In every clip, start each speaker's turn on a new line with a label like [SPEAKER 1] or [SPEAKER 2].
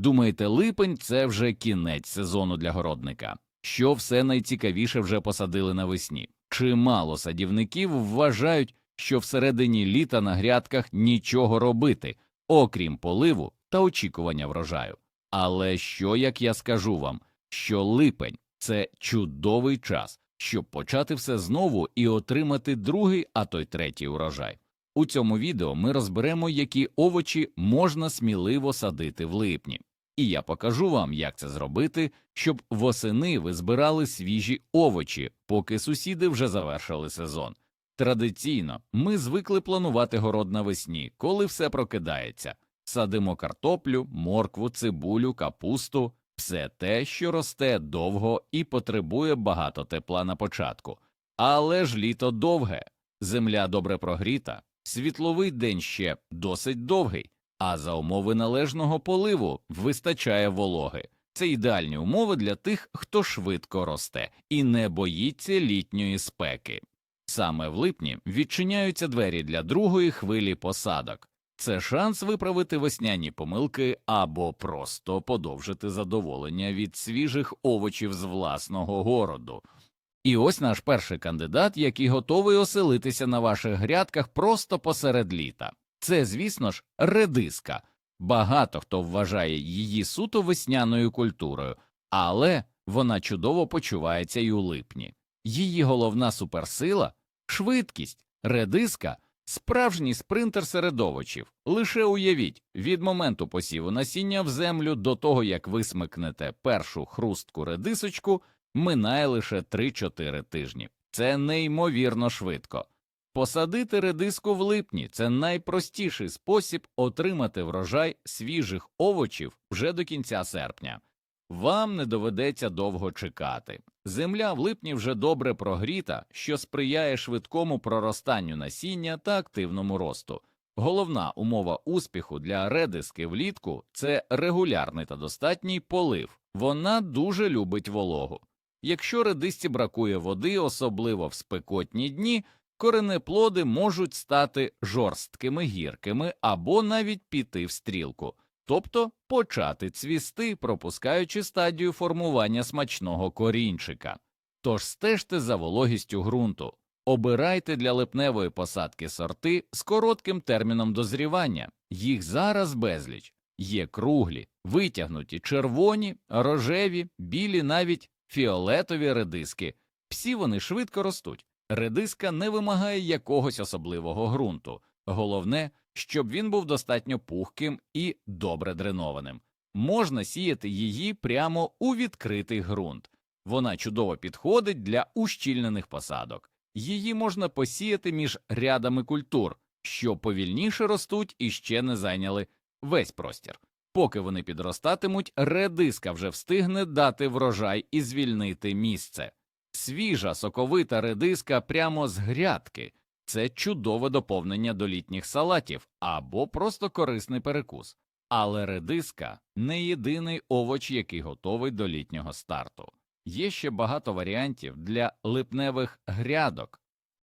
[SPEAKER 1] Думаєте, липень це вже кінець сезону для городника? Що все найцікавіше вже посадили навесні? Чимало садівників вважають, що всередині літа на грядках нічого робити, окрім поливу та очікування врожаю. Але що як я скажу вам, що липень це чудовий час, щоб почати все знову і отримати другий, а то й третій урожай. У цьому відео ми розберемо, які овочі можна сміливо садити в липні. І я покажу вам, як це зробити, щоб восени ви збирали свіжі овочі, поки сусіди вже завершили сезон. Традиційно ми звикли планувати город навесні, коли все прокидається. Садимо картоплю, моркву, цибулю, капусту, все те, що росте довго і потребує багато тепла на початку. Але ж літо довге, земля добре прогріта, світловий день ще досить довгий, а за умови належного поливу вистачає вологи. Це ідеальні умови для тих, хто швидко росте і не боїться літньої спеки. Саме в липні відчиняються двері для другої хвилі посадок. Це шанс виправити весняні помилки або просто подовжити задоволення від свіжих овочів з власного городу. І ось наш перший кандидат, який готовий оселитися на ваших грядках просто посеред літа. Це, звісно ж, редиска. Багато хто вважає її суто весняною культурою, але вона чудово почувається й у липні. Її головна суперсила швидкість, редиска справжній спринтер серед овочів. Лише уявіть, від моменту посіву насіння в землю до того, як ви смикнете першу хрустку редисочку, минає лише 3-4 тижні. Це неймовірно швидко. Посадити редиску в липні це найпростіший спосіб отримати врожай свіжих овочів вже до кінця серпня. Вам не доведеться довго чекати. Земля в липні вже добре прогріта, що сприяє швидкому проростанню насіння та активному росту. Головна умова успіху для редиски влітку це регулярний та достатній полив. Вона дуже любить вологу. Якщо редисці бракує води, особливо в спекотні дні, коренеплоди можуть стати жорсткими гіркими або навіть піти в стрілку, тобто почати цвісти, пропускаючи стадію формування смачного корінчика. Тож стежте за вологістю ґрунту, обирайте для липневої посадки сорти з коротким терміном дозрівання, їх зараз безліч. Є круглі, витягнуті, червоні, рожеві, білі, навіть фіолетові редиски. Всі вони швидко ростуть. Редиска не вимагає якогось особливого ґрунту. Головне, щоб він був достатньо пухким і добре дренованим. Можна сіяти її прямо у відкритий ґрунт. Вона чудово підходить для ущільнених посадок. Її можна посіяти між рядами культур, що повільніше ростуть і ще не зайняли весь простір. Поки вони підростатимуть, редиска вже встигне дати врожай і звільнити місце. Свіжа соковита редиска прямо з грядки це чудове доповнення до літніх салатів або просто корисний перекус. Але редиска не єдиний овоч, який готовий до літнього старту. Є ще багато варіантів для липневих грядок.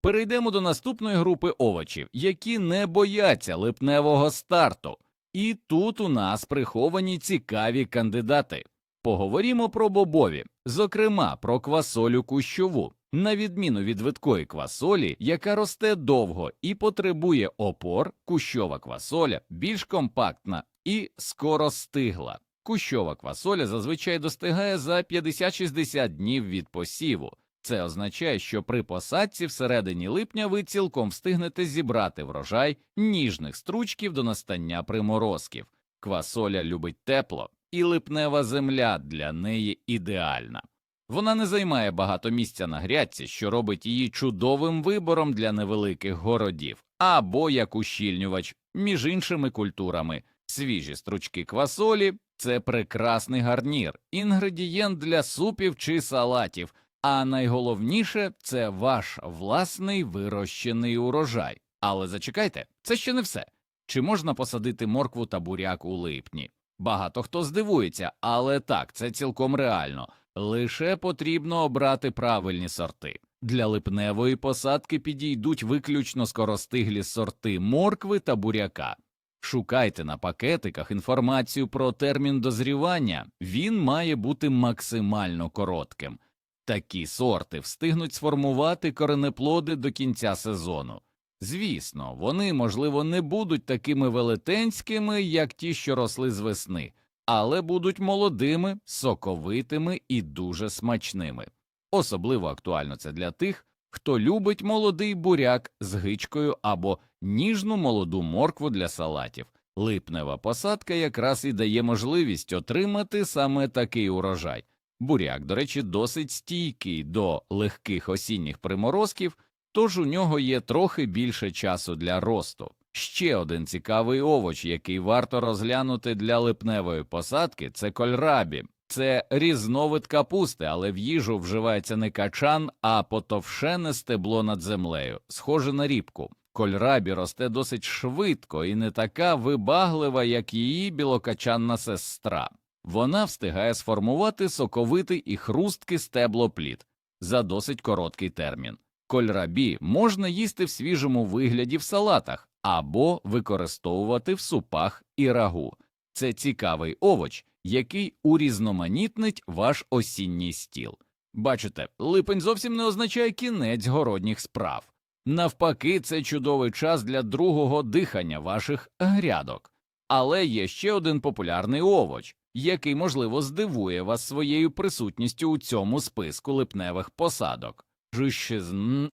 [SPEAKER 1] Перейдемо до наступної групи овочів, які не бояться липневого старту. І тут у нас приховані цікаві кандидати. Поговоримо про бобові, зокрема про квасолю кущову. На відміну від видкої квасолі, яка росте довго і потребує опор, кущова квасоля більш компактна і скоростигла. Кущова квасоля зазвичай достигає за 50-60 днів від посіву. Це означає, що при посадці всередині липня ви цілком встигнете зібрати врожай ніжних стручків до настання приморозків. Квасоля любить тепло, і липнева земля для неї ідеальна. Вона не займає багато місця на грядці, що робить її чудовим вибором для невеликих городів, або як ущільнювач між іншими культурами. Свіжі стручки квасолі це прекрасний гарнір, інгредієнт для супів чи салатів. А найголовніше це ваш власний вирощений урожай. Але зачекайте, це ще не все. Чи можна посадити моркву та буряк у липні? Багато хто здивується, але так, це цілком реально. Лише потрібно обрати правильні сорти. Для липневої посадки підійдуть виключно скоростиглі сорти моркви та буряка. Шукайте на пакетиках інформацію про термін дозрівання, він має бути максимально коротким. Такі сорти встигнуть сформувати коренеплоди до кінця сезону. Звісно, вони, можливо, не будуть такими велетенськими, як ті, що росли з весни, але будуть молодими, соковитими і дуже смачними. Особливо актуально це для тих, хто любить молодий буряк з гичкою або ніжну молоду моркву для салатів. Липнева посадка якраз і дає можливість отримати саме такий урожай. Буряк, до речі, досить стійкий до легких осінніх приморозків, тож у нього є трохи більше часу для росту. Ще один цікавий овоч, який варто розглянути для липневої посадки, це кольрабі. Це різновид капусти, але в їжу вживається не качан, а потовшене стебло над землею, схоже на рібку. Кольрабі росте досить швидко і не така вибаглива, як її білокачанна сестра. Вона встигає сформувати соковитий і хрусткий стеблоплід за досить короткий термін. Кольрабі можна їсти в свіжому вигляді в салатах або використовувати в супах і рагу. Це цікавий овоч, який урізноманітнить ваш осінній стіл. Бачите, липень зовсім не означає кінець городніх справ. Навпаки, це чудовий час для другого дихання ваших грядок. Але є ще один популярний овоч, який, можливо, здивує вас своєю присутністю у цьому списку липневих посадок.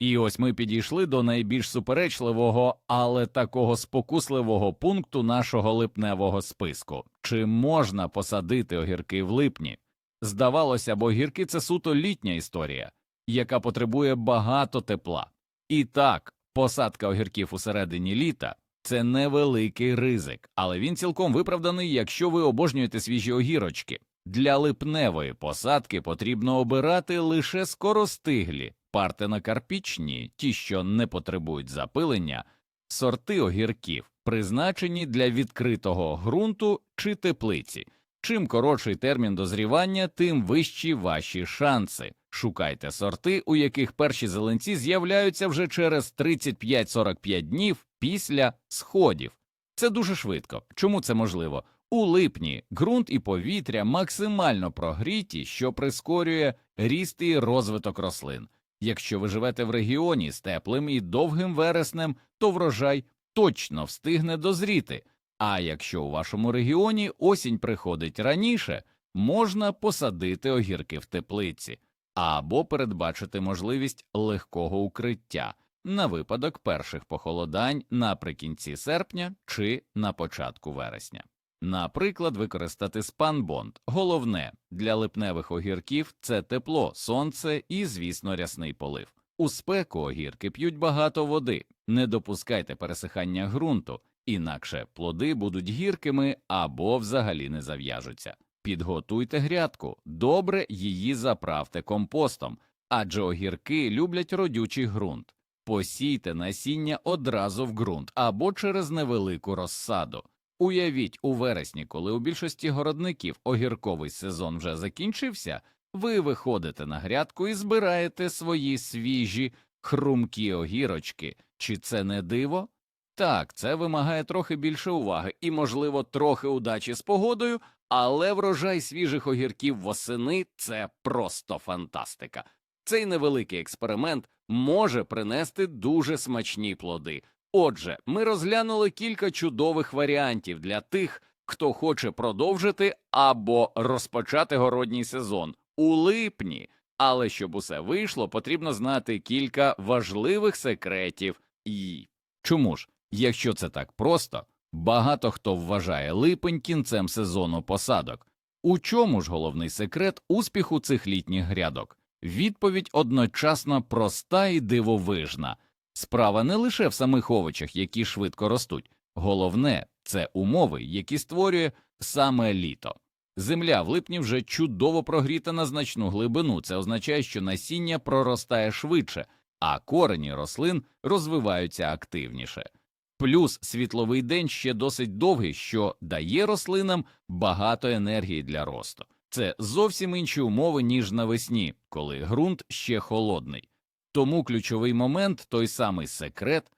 [SPEAKER 1] І ось ми підійшли до найбільш суперечливого, але такого спокусливого пункту нашого липневого списку чи можна посадити огірки в липні? Здавалося б, огірки це суто літня історія, яка потребує багато тепла. І так, посадка огірків у середині літа це невеликий ризик, але він цілком виправданий, якщо ви обожнюєте свіжі огірочки. Для липневої посадки потрібно обирати лише скоростиглі, партенокарпічні, ті, що не потребують запилення, сорти огірків, призначені для відкритого ґрунту чи теплиці. Чим коротший термін дозрівання, тим вищі ваші шанси. Шукайте сорти, у яких перші зеленці з'являються вже через 35-45 днів після сходів. Це дуже швидко. Чому це можливо? У липні ґрунт і повітря максимально прогріті, що прискорює ріст і розвиток рослин. Якщо ви живете в регіоні з теплим і довгим вереснем, то врожай точно встигне дозріти. А якщо у вашому регіоні осінь приходить раніше, можна посадити огірки в теплиці або передбачити можливість легкого укриття на випадок перших похолодань наприкінці серпня чи на початку вересня. Наприклад, використати спанбонд. Головне для липневих огірків це тепло, сонце і, звісно, рясний полив. У спеку огірки п'ють багато води, не допускайте пересихання ґрунту, інакше плоди будуть гіркими або взагалі не зав'яжуться. Підготуйте грядку, добре її заправте компостом, адже огірки люблять родючий ґрунт. Посійте насіння одразу в ґрунт або через невелику розсаду. Уявіть, у вересні, коли у більшості городників огірковий сезон вже закінчився, ви виходите на грядку і збираєте свої свіжі, хрумкі огірочки. Чи це не диво? Так, це вимагає трохи більше уваги і, можливо, трохи удачі з погодою, але врожай свіжих огірків восени це просто фантастика. Цей невеликий експеримент може принести дуже смачні плоди. Отже, ми розглянули кілька чудових варіантів для тих, хто хоче продовжити або розпочати городній сезон у липні. Але щоб усе вийшло, потрібно знати кілька важливих секретів. І чому ж, якщо це так просто, багато хто вважає липень кінцем сезону посадок. У чому ж головний секрет успіху цих літніх грядок? Відповідь одночасно проста і дивовижна. Справа не лише в самих овочах, які швидко ростуть, головне це умови, які створює саме літо. Земля в липні вже чудово прогріта на значну глибину. Це означає, що насіння проростає швидше, а корені рослин розвиваються активніше. Плюс світловий день ще досить довгий, що дає рослинам багато енергії для росту. Це зовсім інші умови, ніж навесні, коли ґрунт ще холодний. Тому ключовий момент, той самий секрет,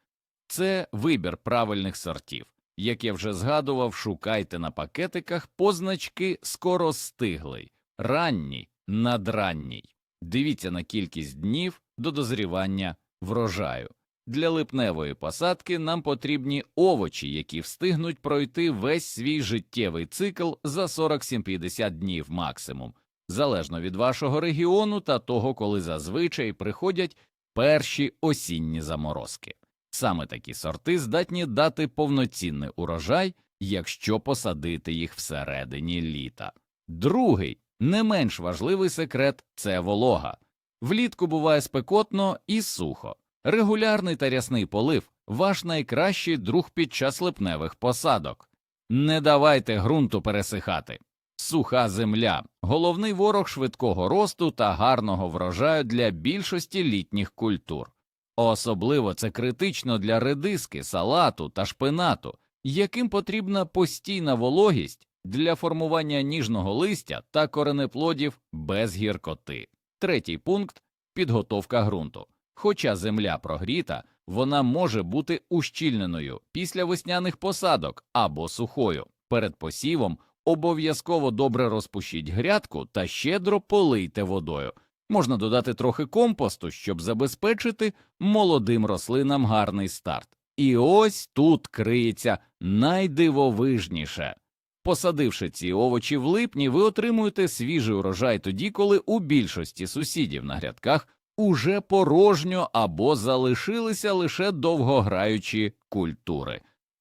[SPEAKER 1] це вибір правильних сортів. Як я вже згадував, шукайте на пакетиках позначки скоростиглий, ранній, надранній. Дивіться на кількість днів до дозрівання врожаю. Для липневої посадки нам потрібні овочі, які встигнуть пройти весь свій життєвий цикл за 40-50 днів максимум, залежно від вашого регіону та того, коли зазвичай приходять перші осінні заморозки. Саме такі сорти здатні дати повноцінний урожай, якщо посадити їх всередині літа. Другий, не менш важливий секрет це волога. Влітку буває спекотно і сухо. Регулярний та рясний полив ваш найкращий друг під час липневих посадок. Не давайте ґрунту пересихати. Суха земля головний ворог швидкого росту та гарного врожаю для більшості літніх культур. Особливо це критично для редиски, салату та шпинату, яким потрібна постійна вологість для формування ніжного листя та коренеплодів без гіркоти. Третій пункт підготовка ґрунту. Хоча земля прогріта, вона може бути ущільненою після весняних посадок або сухою. Перед посівом обов'язково добре розпушіть грядку та щедро полийте водою. Можна додати трохи компосту, щоб забезпечити молодим рослинам гарний старт. І ось тут криється найдивовижніше. Посадивши ці овочі в липні, ви отримуєте свіжий урожай тоді, коли у більшості сусідів на грядках уже порожньо або залишилися лише довгограючі культури.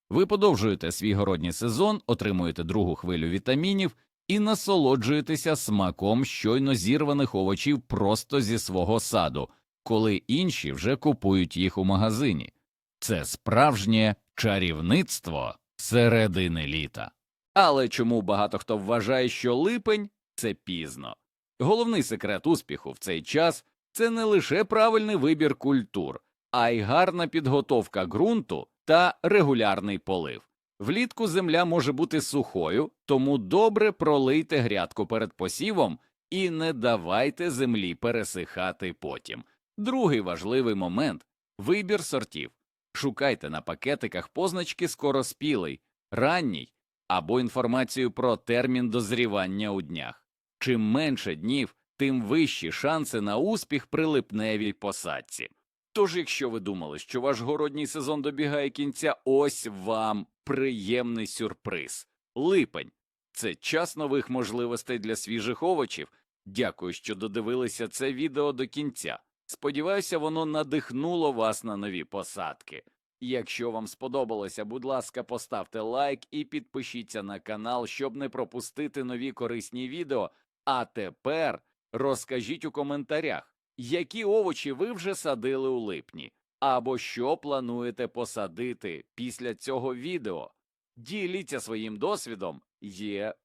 [SPEAKER 1] Ви подовжуєте свій городній сезон, отримуєте другу хвилю вітамінів і насолоджуєтеся смаком щойно зірваних овочів просто зі свого саду, коли інші вже купують їх у магазині. Це справжнє чарівництво середини літа. Але чому багато хто вважає, що липень це пізно? Головний секрет успіху в цей час це не лише правильний вибір культур, а й гарна підготовка ґрунту та регулярний полив. Влітку земля може бути сухою, тому добре пролийте грядку перед посівом і не давайте землі пересихати потім. Другий важливий момент вибір сортів. Шукайте на пакетиках позначки скороспілий, ранній або інформацію про термін дозрівання у днях. Чим менше днів, тим вищі шанси на успіх при липневій посадці. Тож, якщо ви думали, що ваш городній сезон добігає кінця, ось вам приємний сюрприз. Липень це час нових можливостей для свіжих овочів. Дякую, що додивилися це відео до кінця. Сподіваюся, воно надихнуло вас на нові посадки. Якщо вам сподобалося, будь ласка, поставте лайк і підпишіться на канал, щоб не пропустити нові корисні відео. А тепер розкажіть у коментарях, які овочі ви вже садили у липні, або що плануєте посадити після цього відео. Діліться своїм досвідом, є